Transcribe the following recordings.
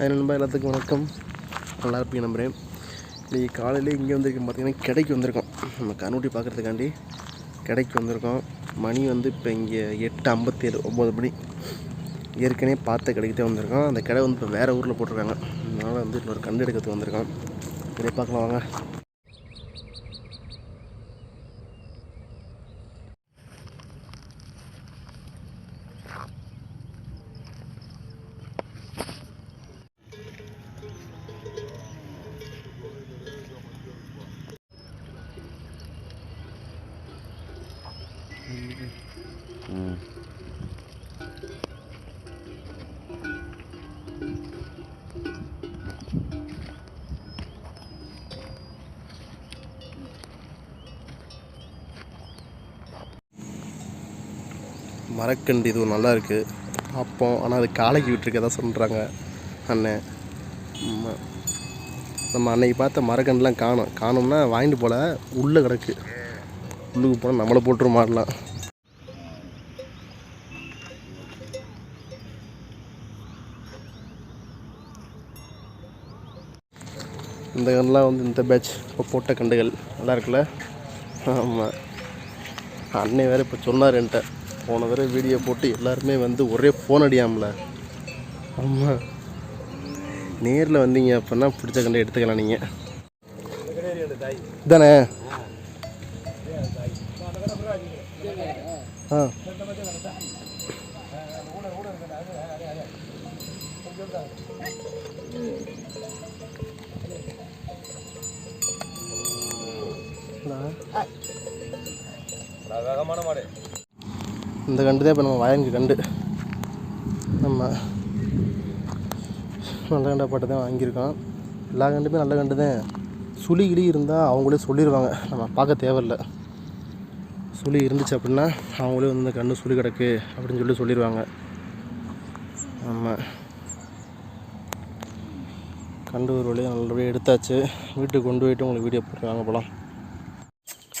நண்பா எல்லாத்துக்கும் வணக்கம். நல்லா இருப்பீங்க நம்புகிறேன் இன்றைக்கி காலையில் இங்கே வந்திருக்கோம் பார்த்திங்கன்னா கடைக்கு வந்திருக்கோம். நம்ம கண்ணூட்டி பார்க்குறதுக்காண்டி கடைக்கு வந்திருக்கோம். மணி வந்து இப்போ இங்கே எட்டு ஐம்பத்தேழு ஒம்பது மணி. ஏற்கனவே பார்த்த கிடைக்கிட்டே வந்திருக்கோம். அந்த கடை வந்து இப்போ வேறு ஊரில் போட்டிருக்காங்க. அதனால் வந்து இன்னொரு கண்டு எடுக்கிறதுக்கு வந்திருக்கோம். இதை பார்க்கலாம் வாங்க. மரக்கண்டு இது நல்லா இருக்குது அப்போ ஆனால் அது காலைக்கு விட்டுருக்கதா சொல்கிறாங்க அண்ணன் நம்ம அன்னைக்கு பார்த்த மரக்கண்டுலாம் காணும். காணோம்னா வாங்கிட்டு போல. உள்ளே கிடக்கு. உள்ளுக்கு போனால் நம்மளை போட்டுரு மாடலாம். இந்த கண்டுலாம் வந்து இந்த பேட்ச் இப்போ போட்ட கண்டுகள் நல்லா இருக்குல்ல? ஆமாம் அண்ணன் வேறு இப்போ சொன்னார் என்கிட்ட. போன தடவை வீடியோ போட்டு எல்லாருமே வந்து ஒரே ஃபோன் அடியாமல. ஆமாம் நேரில் வந்தீங்க அப்படின்னா பிடிச்ச கண்டு எடுத்துக்கலாம் நீங்கள் தானே வேகமான மாடு இந்த கண்டு தான் இப்போ நம்ம வயலுக்கு கண்டு. நம்ம நல்ல கண்டா பாட்டு தான் வாங்கியிருக்கோம். எல்லா கண்டுமே நல்ல கண்டு தான் சுழி கிளி இருந்தால் அவங்களே சொல்லிடுவாங்க நம்ம பார்க்க தேவையில்ல. சுழி இருந்துச்சு அப்படின்னா அவங்களே வந்து இந்த கண்ணு சுழி கிடக்கு அப்படின்னு சொல்லி சொல்லிடுவாங்க ஆமாம் கண்டு ஒரு வழியாக நல்லபடியாக எடுத்தாச்சு. வீட்டுக்கு கொண்டு போயிட்டு உங்களுக்கு வீடியோ போட்டுருவாங்க போகலாம்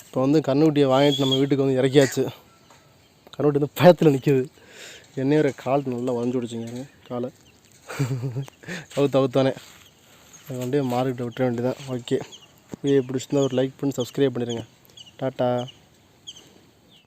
இப்போ வந்து கண்ணுக்குட்டியை வாங்கிட்டு நம்ம வீட்டுக்கு வந்து இறக்கியாச்சு. கண்ணுக்குட்டி வந்து பயத்தில் நிற்கிது என்னையோட கால் நல்லா வளைஞ்சு விடுச்சிங்க காலை. அவுத்து அவுத்தானே வந்து மார்க்கிட்ட விட்டுற வேண்டியதான் ஓகே வீடியோ பிடிச்சிருந்தா ஒரு லைக் பண்ணி சப்ஸ்கிரைப் பண்ணிடுங்க டாட்டா.